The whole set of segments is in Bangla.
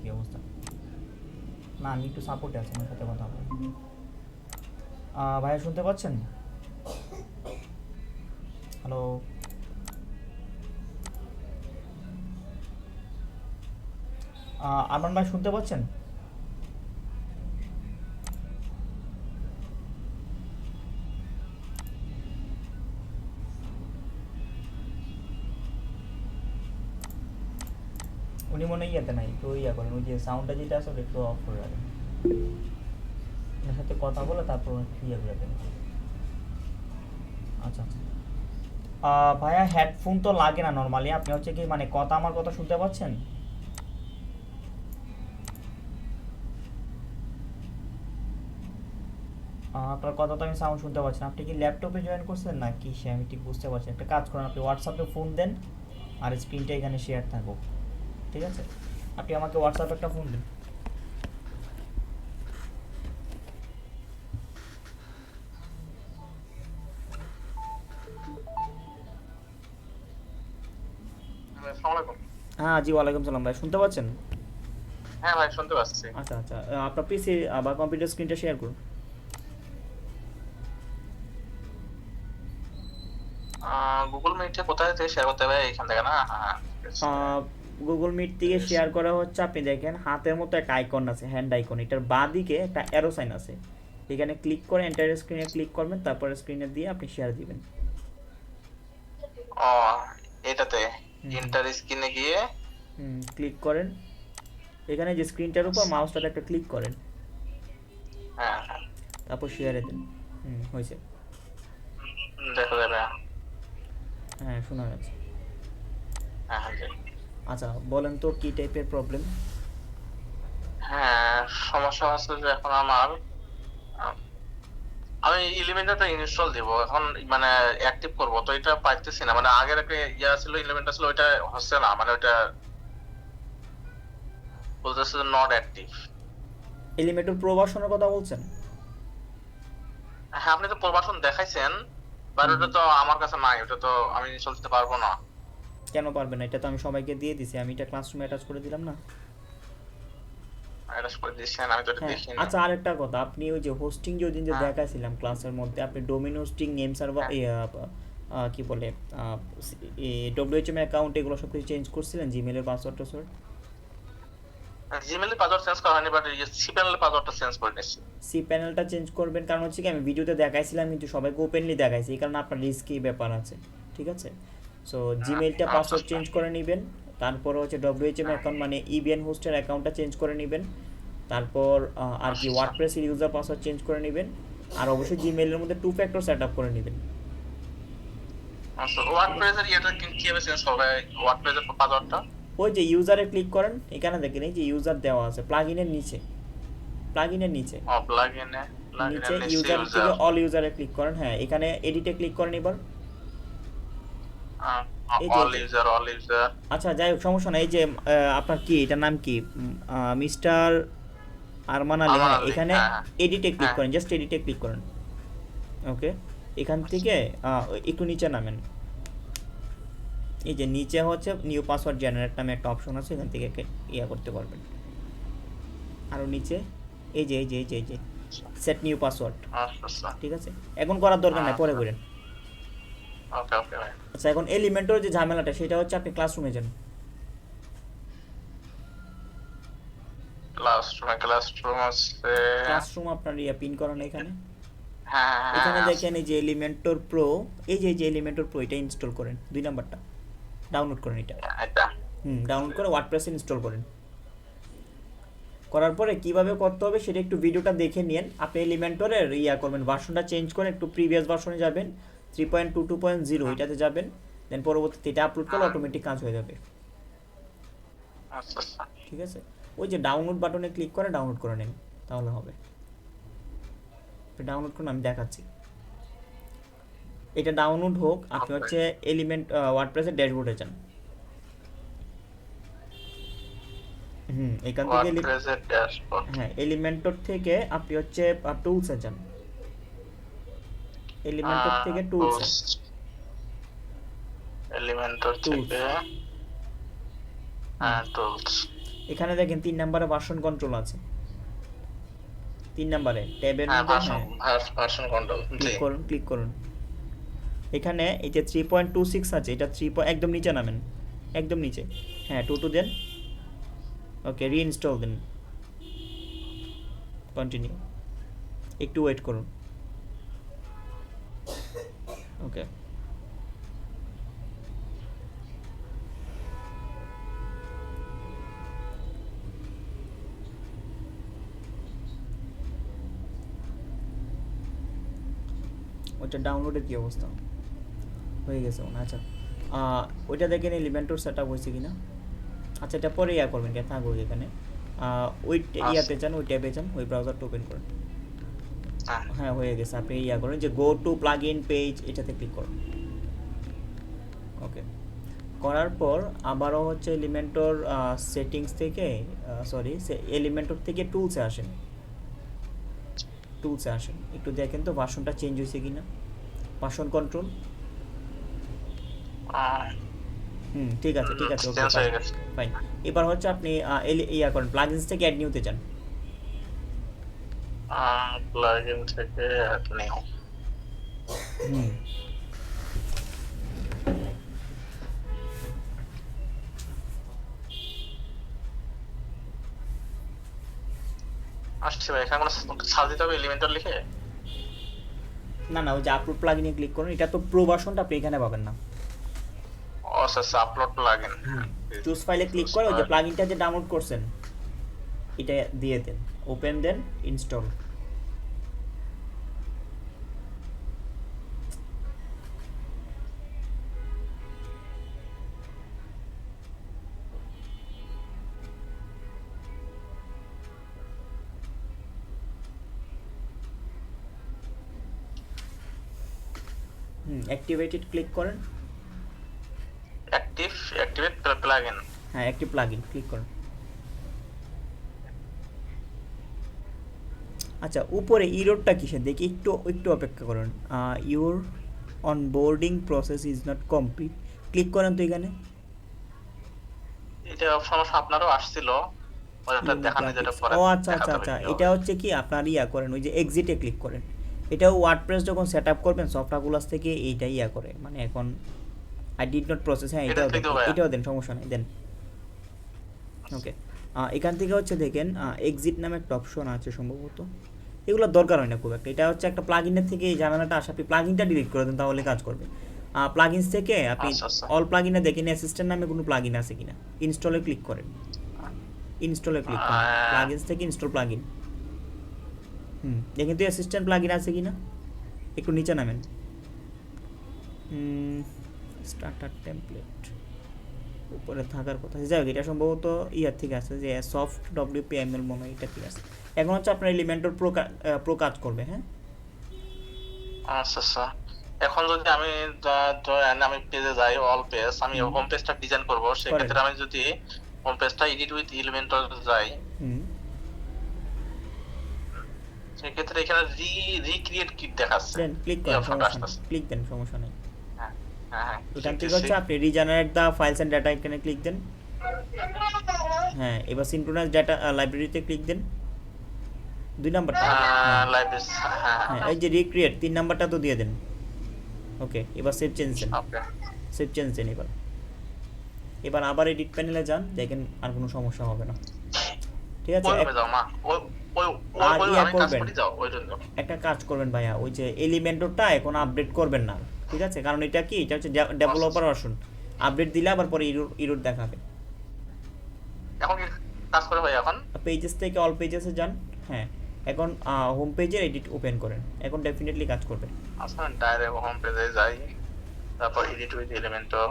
কী অবস্থা? না, আমি একটু সাপোর্টে আছি, আমার সাথে কথা বলে। ভাইয়া শুনতে পাচ্ছেন? হ্যালো আরমান ভাই শুনতে পাচ্ছেন? ইয়েতে নাই একটু ইয়া করেন, ওই যে সাউন্ডটা যেটা আছে ওটা একটু অফ করে রাখেন। ওনার সাথে কথা বলে তারপর ইয়ে করে দেন। আচ্ছা আচ্ছা। ভাইয়া হেডফোন তো লাগে না নর্মালি আপনি হচ্ছে কি মানে কথা, আমার কথা শুনতে পাচ্ছেন? আপনার কথা তো আমি সাউন্ড শুনতে পাচ্ছি আপনি কি ল্যাপটপে জয়েন করছেন? না কি সে আমি ঠিক বুঝতে পারছি একটা কাজ করুন, আপনি হোয়াটসঅ্যাপে ফোন দেন, আর স্ক্রিনটা এখানে শেয়ার থাকুক। ঠিক আছে? আপনি আমাকে হোয়াটসঅ্যাপে একটা ফোন দিন। হ্যাঁ জি ওয়ালাইকুম সালাম ভাই শুনতে পাচ্ছেন? হ্যাঁ ভাই শুনতে পাচ্ছি। আচ্ছা আচ্ছা আপনার পিসি বা কম্পিউটার স্ক্রিনটা শেয়ার করুন। গুগল মিটে কোথায় থেকে শেয়ার করতে হবে? এখান থেকে না? হ্যাঁ গুগল মিট থেকে শেয়ার করা হচ্ছে। আপনি দেখেন হাতের মতো একটা আইকন আছে হ্যান্ড আইকন এটার বাঁ দিকে একটা অ্যারো সাইন আছে। এখানে ক্লিক করে এন্টার স্ক্রিনে ক্লিক করবেন তারপরে স্ক্রিনে দিয়ে আপনি শেয়ার দিবেন। ও এটাতে হুম। ইন্টার স্ক্রিনে গিয়ে হুম ক্লিক করেন। এখানে যে স্ক্রিনটার উপর মাউসটাতে একটা ক্লিক করেন। হ্যাঁ। তারপর শেয়ারে দেন। হুম হয়েছে। দেখা যাবে। হ্যাঁ শোনা যাচ্ছে। হ্যাঁ হ্যাঁ। আচ্ছা বলেন তো কি টাইপের প্রবলেম হ্যাঁ সমস্যা হচ্ছে যে এখন আমার আমি ইলিমেন্টারটা ইনস্টল দিব এখন মানে অ্যাক্টিভ করব তো এটা পাইতেছি না মানে আগের একটা ইয়া ছিল ইলিমেন্টার ছিল ওইটা হচ্ছে না মানে ওইটা বলতেছে নট অ্যাক্টিভ এলিমেন্টর প্রো ভার্সনের কথা বলছেন? হ্যাঁ আপনি তো প্রবাসন দেখাইছেন বাট ওটা তো আমার কাছে নাই ওটা তো আমি ইনস্টল দিতে পারব না। কেন পারবেন না? এটা তো আমি সবাইকে দিয়ে দিছি। আমি এটা ক্লাসরুমে অ্যাটাচ করে দিলাম না। হ্যাঁ। আচ্ছা আরেকটা কথা। আপনি ওই যে হোস্টিং যে ওদিন যে হ্যাঁ। দেখাইছিলাম ক্লাসের মধ্যে আপনি ডোমেন হোস্টিং নেম সার্ভার কি বলে ডব্লিউএচএম অ্যাকাউন্ট এগুলো সব কিছু চেঞ্জ করছিলেন? জিমেলের পাসওয়ার্ড টাসওয়ার্ড জিমেলের পাসওয়ার্ড চেঞ্জ করা হয়নি বাট এই সি প্যানেলের পাসওয়ার্ডটা চেঞ্জ করে নিচ্ছি সি প্যানেলটা চেঞ্জ করবেন কারণ হচ্ছে কি আমি ভিডিওতে দেখাইছিলাম কিন্তু সবাইকে ওপেনলি দেখাইছি এই কারণে আপনার রিস্কি ব্যাপার আছে। ঠিক আছে? সো আচ্ছা, পাসওয়ার্ড। চেঞ্জ করে নেবেন। তারপর হচ্ছে ডব্লিউএচএম অ্যাকাউন্ট মানে ইবিএন হোস্টের অ্যাকাউন্টটা চেঞ্জ করে নেবেন। তারপর আর কি। ওয়ার্ডপ্রেসের ইউজার পাসওয়ার্ড চেঞ্জ করে নেবেন। আর অবশ্যই জিমেলের মধ্যে টু ফ্যাক্টর সেট আপ করে নেবেন। আচ্ছা ওই যে ইউজারে ক্লিক করেন এখানে দেখেন এই যে ইউজার দেওয়া আছে প্লাগইনের নিচে। প্লাগইনের নিচে। নিচে ইউজার অল ইউজারে ক্লিক করেন হ্যাঁ এখানে এডিটে ক্লিক করেন এবার এই যে- অল ইউজার অল ইউজার আচ্ছা যাই হোক সমস্যা নাই। এই যে আপনার কি এটার নাম কি? মিস্টার আরমান আলী হ্যাঁ, এখানে হ্যাঁ, হ্যাঁ। এডিটে ক্লিক। করেন জাস্ট এডিটে ক্লিক করেন। ওকে এখান থেকে একটু নিচে নামেন। এই যে নিচে হচ্ছে নিউ পাসওয়ার্ড জেনারেট নামে একটা অপশন আছে এখান থেকে ইয়া করতে পারবেন। আরও নিচে এই যে এই যে এই যে এই যে সেট নিউ পাসওয়ার্ড আচ্ছা আচ্ছা। ঠিক আছে? এখন করার দরকার নাই পরে আচ্ছা। করেন। ওকে ওকে আচ্ছা এখন এলিমেন্টের যে ঝামেলাটা সেটা হচ্ছে আপনি ক্লাসরুমে যান। ক্লাসরুমে ক্লাসরুম আছে। ক্লাসরুম আপনার ইয়া পিন করানো এখানে। হ্যাঁ হ্যাঁ এখানে হ্যাঁ, দেখেন এই যে এলিমেন্টর প্রো এই যে এই যে এলিমেন্টর প্রো এটা ইনস্টল করেন। দুই নাম্বারটা। ডাউনলোড করেন এটা। এটা। হুম ডাউনলোড করে ওয়ার্ডপ্রেস ইনস্টল করেন। করার পরে কীভাবে করতে হবে সেটা একটু ভিডিওটা দেখে নিন আপনি এলিমেন্টরের ইয়া করবেন ভার্সনটা চেঞ্জ করে একটু প্রিভিয়াস ভার্সনে যাবেন। Three point two two point zero এটাতে যাবেন দেন পরবর্তীতে এটা আপলোড করলে অটোমেটিক কাজ হয়ে যাবে। আচ্ছা। আচ্ছা ঠিক আছে? ওই যে ডাউনলোড বাটনে ক্লিক করে ডাউনলোড করে নিন তাহলে হবে। ডাউনলোড করুন আমি দেখাচ্ছি। এটা ডাউনলোড হোক আপনি হচ্ছে এলিমেন্ট ওয়ার্ডপ্রেসের ড্যাশবোর্ডে যান। হুম এখান থেকে হ্যাঁ এলিমেন্টর থেকে আপনি হচ্ছে টুলসে যান। এলিমেন্টর থেকে টুলসে এলিমেন্টর থেকে হ্যাঁ টুলস এখানে দেখেন তিন নাম্বারে ভার্সন কন্ট্রোল আছে। তিন নাম্বারে ট্যাবের মধ্যে ভার্সন ভার্সন কন্ট্রোল ক্লিক করুন ক্লিক করুন। এখানে এই যে থ্রি পয়েন্ট টু সিক্স আছে এটা থ্রি পয়েন্ট একদম নিচে নামেন। একদম নিচে। হ্যাঁ টু টু দেন ওকে রিইনস্টল দেন কন্টিনিউ একটু ওয়েট করুন। ওকে ওইটা ডাউনলোডের কী অবস্থা? হয়ে গেছে মনে আচ্ছা ওইটা দেখেন এলিমেন্টর সেট আপ হয়েছে কিনা? আচ্ছা এটা পরে ইয়া করবেন কেন থাকুক এখানে। ওই। ইয়াতে যান ওই ট্যাবে যান ওই ব্রাউজারটা ওপেন করেন। হ্যাঁ হ্যাঁ গেছে। আপনি ইয়া করেন যে go to plug in page এটাতে ক্লিক করুন। ওকে করার পর আবারও হচ্ছে এলিমেন্টর সেটিংস থেকে সরি এলিমেন্টর থেকে টুলসে আসেন। টুলসে আসেন। একটু দেখেন তো ভার্সনটা চেঞ্জ হয়েছে কিনা। ভার্সন কন্ট্রোল হুম ঠিক আছে ঠিক আছে ওকে ফাইন এবার হচ্ছে আপনি এলি- ইয়া করেন প্লাগইনস থেকে অ্যাড নিউতে যান। প্লাগইন থেকে অ্যাড নিউ আসছে ভাই এখানে কোনো সার্চ দিতে হবে এলিমেন্টার লিখে? না না ওই যে আপলোড প্লাগইনে ক্লিক করুন এটা তো প্রো ভার্সনটা আপনি এখানে পাবেন না। ও আচ্ছা আপলোড প্লাগইন চুজ ফাইলে ক্লিক করে ওই যে প্লাগইনটা যে ডাউনলোড করছেন এটা দিয়ে দেন। ওপেন দেন ইনস্টল অ্যাক্টিভেটেড ক্লিক করেন। অ্যাক্টিভ অ্যাক্টিভেট প্লাগইন হ্যাঁ একটি প্লাগইন ক্লিক করুন। আচ্ছা উপরে ইরোডটা কিসে দেখি একটু একটু অপেক্ষা করুন। Your onboarding process is not complete click করেন তো এখানে। এটা সমস্যা আপনারও আসছিল। ও আচ্ছা আচ্ছা আচ্ছা। এটা হচ্ছে কি? আপনার ইয়া করেন ওই যে এক্সিটে ক্লিক করেন। এটা ওয়ার্ডপ্রেস যখন সেট আপ করবেন সফটওয়্যারগুলোস থেকে এইটাই ইয়া করে। মানে এখন আই ডিড নট প্রসেস হ্যাঁ এটাও দেন এটাও দেন সমস্যা নেই দেন। ওকে এখান থেকে হচ্ছে দেখেন এক্সিট নামে একটা অপশন আছে সম্ভবত। এগুলো দরকার হয় না খুব একটা। এটা হচ্ছে একটা প্লাগইনের থেকে এই ঝামেলাটা আসে আপনি প্লাগইনটা ডিলিট করে দেন তাহলে কাজ করবে। প্লাগইনস থেকে আপনি আচ্ছা, আচ্ছা। অল প্লাগইনে দেখেন অ্যাসিস্ট্যান্ট নামে কোনো প্লাগইন আছে কিনা। ইনস্টলে ক্লিক করেন। ইনস্টলে ক্লিক করেন। আহ। প্লাগইনস থেকে ইনস্টল প্লাগইন হুম দেখেন তো অ্যাসিস্ট্যান্ট প্লাগইন আছে কিনা? একটু নিচে নামেন। স্টার্টার টেমপ্লেট উপরে থাকার কথা। যাই হোক এটা সম্ভবত ইয়ার থেকে আছে যে সফট ডব্লিউপি এমএল মনে হয় এটা ঠিক আছে। এখন হচ্ছে আপনার এলিমেন্টর প্রো প্রো কাজ করবে হ্যাঁ? আচ্ছা আচ্ছা। এখন যদি আমি আমি পেজে যাই অল পেজ আমি হোম। পেজটা ডিজাইন করব সেক্ষেত্রে আমি যদি হোম পেজটা এডিট উইথ এলিমেন্টর যাই সেক্ষেত্রে এখানে রি রিক্রিয়েট কিট দেখাচ্ছে। ক্লিক করেন ক্লিক দেন সমস্যা নেই। এখান থেকে শিখতেছি। হচ্ছে আপনি regenerate the files and data এখানে ক্লিক দেন। হ্যাঁ এবার সিনক্রোনাইজ ডাটা লাইব্রেরিতে ক্লিক দেন। দুই নাম্বারটা। হ্যাঁ। হ্যাঁ হ্যাঁ। এই যে রিক্রিয়েট তিন নাম্বারটা তো দিয়ে দেন। ওকে এবার সেভ চেঞ্জ দেন। সেভ চেঞ্জ দেন এবার। এবার আবার এডিট প্যানেলে যান দেখেন আর কোনো সমস্যা হবে না। ঠিক আছে আর ইয়া করবেন। একটা কাজ করবেন ভাইয়া ওই যে এলিমেন্টরটা এখন আপডেট করবেন না। ঠিক আছে? কারণ এটা কি? এটা হচ্ছে ডেভেলপার ভার্সন আপডেট দিলে আবার পরে ইরোর ইরোর দেখাবে। এখন কাজ করে ভাই এখন? পেজেস থেকে অল পেজেসে যান। হ্যাঁ। এখন হোম পেজে এডিট ওপেন করেন। এখন ডেফিনেটলি কাজ করবে। আসুন ডাইরেক্ট হোম পেজে যাই। তারপর এডিট উইথ এলিমেন্টর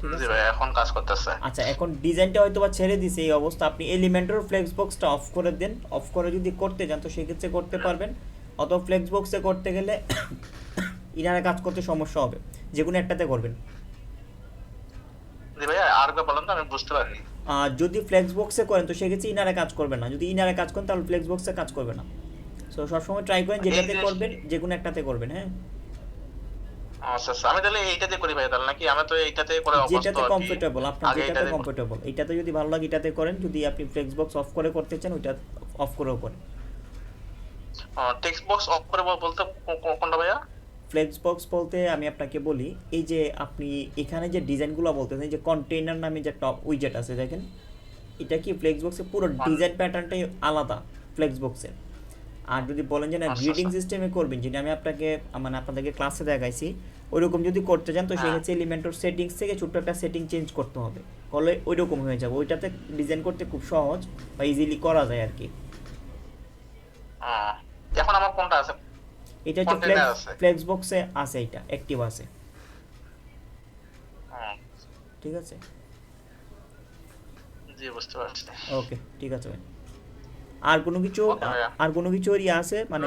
ঠিক জি আছে? এখন কাজ করতেছে। আচ্ছা এখন ডিজাইনটা হয়তো বা ছেড়ে দিছে এই অবস্থা। আপনি এলিমেন্টর ফ্লেক্স বক্সটা অফ করে দেন। অফ করে যদি করতে চান তো সেক্ষেত্রে করতে পারবেন। অথবা ফ্লেক্স বক্সে করতে গেলে ইনারে কাজ করতে সমস্যা হবে। যে কোনো একটাতে করবেন। যদি ফ্লেক্স বক্সে করেন তো সেক্ষেত্রে ইনারে কাজ করবে না। যদি ইনারে কাজ করেন তাহলে ফ্লেক্স বক্সে কাজ করবে না। সো সবসময় ট্রাই করেন যেটাতে করবেন যে কোনো একটাতে করবেন হ্যাঁ? আচ্ছা আচ্ছা। আমি তাহলে এইটাতে করি ভাই তাহলে নাকি আমি তো এইটাতে করে অভ্যস্ত যেটাতে কমফোর্টেবল আপনার যেটাতে কমফোর্টেবল এটাতে যদি ভালো লাগে এটাতে করেন যদি আপনি ফ্লেক্স বক্স অফ করে করতে চান ওইটা অফ করেও করেন। টেক্সট বক্স অফ করে বলতে কো- কো- কোনটা ভাইয়া? ফ্লেক্স বক্স বলতে আমি আপনাকে বলি এই যে আপনি এখানে যে ডিজাইনগুলো বলতেছেন যে কন্টেইনার নামে যে টপ উইজেট আছে দেখেন? এটা কি ফ্লেক্স বক্সের পুরো ডিজাইন প্যাটার্নটাই আলাদা ফ্লেক্স বক্সের আর যদি বলেন যে না আচ্ছা, গ্রিডিং আচ্ছা। সিস্টেমে করবেন যেটা আমি আপনাকে মানে আপনাদেরকে ক্লাসে দেখাইছি ওইরকম যদি করতে চান তো হ্যাঁ। সেক্ষেত্রে এলিমেন্টর সেটিংস থেকে ছোট্ট একটা সেটিং চেঞ্জ করতে হবে। ফলে ওই রকম হয়ে যাবে। ওইটাতে ডিজাইন করতে খুব সহজ বা ইজিলি করা যায় আর কি। এখন আমার কোনটা আছে? এটা হচ্ছে ফ্লেক্স ফ্লেক্স বক্সে আছে এটা অ্যাক্টিভ আছে। ঠিক আছে? জি বুঝতে পারছি। ওকে ঠিক আছে ভাই। আর কোনো কিছু আর কোনো কিছু ইয়ে আছে? মানে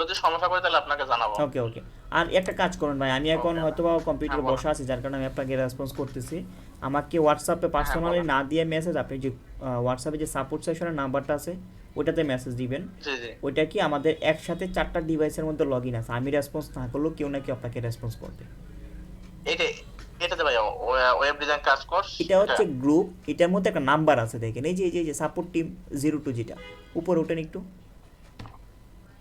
যদি সমস্যা করে তাহলে আপনাকে জানাব। ওকে ওকে আর একটা কাজ করুন ভাই আমি এখন হয়তো বা কম্পিউটারে। বসে আছি যার কারণে আমি আপনাকে রেসপন্স করতেছি। আমাকে হোয়াটসঅ্যাপে পার্সোনালি না দিয়ে মেসেজ আপনি যে হোয়াটসঅ্যাপে যে সাপোর্ট সেকশনের নাম্বারটা আছে ওটাতে মেসেজ দিবেন। জি জি। ওইটা কি আমাদের একসাথে চারটা ডিভাইসের মধ্যে লগ ইন আছে? আমি রেসপন্স না করলেও কেউ না কেউ আপনাকে রেসপন্স করবে। এইটা এটাতে ভাইয়া ওয়েব ডিজাইন কাজ কর এটা হচ্ছে গ্রুপ এটার মধ্যে একটা নাম্বার আছে দেখেন। এই যে এই যে- সাপোর্ট টিম জিরো টু যেটা উপরে ওঠেন একটু।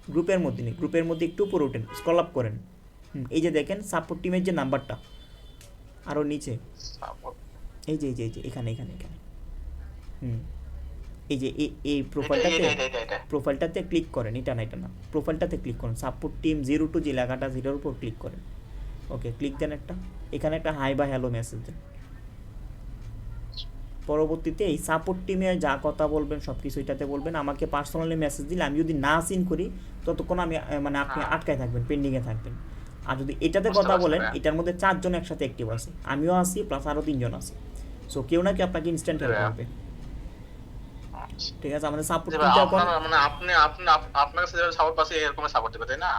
গ্রুপের মধ্যে নেই গ্রুপের মধ্যে একটু উপরে ওঠেন স্ক্রল আপ করেন। এই যে দেখেন সাপোর্ট টিমের যে নাম্বারটা আরও নিচে। এই যে এই যে এই যে এখানে এখানে এখানে। হুম এই যে এই প্রোফাইলটাতে প্রোফাইলটাতে ক্লিক করেন এটা না এটা না। প্রোফাইলটাতে ক্লিক করেন। সাপোর্ট টিম জিরো টু যে লেখাটা জিরোর উপর ক্লিক করেন। ওকে ক্লিক দেন একটা। এখানে একটা হাই বা হ্যালো মেসেজ দেন। পরবর্তীতে এই সাপোর্ট টিমে যা কথা বলবেন সব কিছু এটাতে বলবেন। আমাকে পার্সোনালি মেসেজ দিলে আমি যদি না সিন করি ততক্ষণ আমি মানে আপনি হ্যাঁ। আটকায় থাকবেন পেন্ডিংয়ে থাকবেন। আর যদি এটাতে কথা বলেন এটার মধ্যে চারজন একসাথে অ্যাক্টিভ আছে। আমিও আছি প্লাস আরও তিনজন আছে। সো কেউ না কেউ আপনাকে ইনস্ট্যান্ট হেল্প করবে। আচ্ছা। ঠিক আছে আমাদের সাপোর্ট টিমটা এখন মানে আপনি আপনি আপনার কাছে যেভাবে সাপোর্ট পাচ্ছি এরকম সাপোর্ট দিবে তাই না?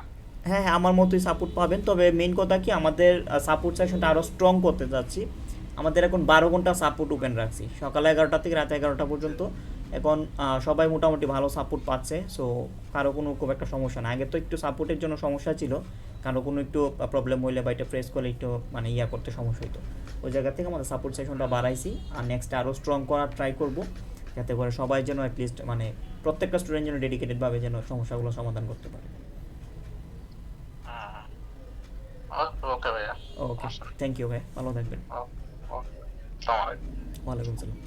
হ্যাঁ হ্যাঁ আমার মতোই সাপোর্ট পাবেন। তবে মেন কথা কি, আমাদের সাপোর্ট সেকশনটা আরও স্ট্রং করতে যাচ্ছি আমাদের এখন বারো ঘণ্টা সাপোর্ট ওপেন রাখছি। সকাল এগারোটা থেকে রাত এগারোটা পর্যন্ত। এখন সবাই মোটামুটি ভালো সাপোর্ট পাচ্ছে। সো কারও কোনো খুব একটা সমস্যা না আগে তো একটু সাপোর্টের জন্য সমস্যা ছিল। কারও কোনো একটু প্রবলেম হইলে বা এটা প্রেস করলে একটু মানে ইয়া করতে সমস্যা হতো ওই জায়গা থেকে আমাদের সাপোর্ট সেকশনটা বাড়াইছি। আর নেক্সট আরও স্ট্রং করার ট্রাই করব। যাতে করে সবাই যেন অ্যাটলিস্ট মানে প্রত্যেকটা স্টুডেন্ট যেন ডেডিকেটেডভাবে যেন সমস্যাগুলো সমাধান করতে পারে। ওকে ভাইয়া। ওকে থ্যাংক ইউ ভাই ভালো থাকবেন। আসসালামু ওয়ালাইকুম সালাম।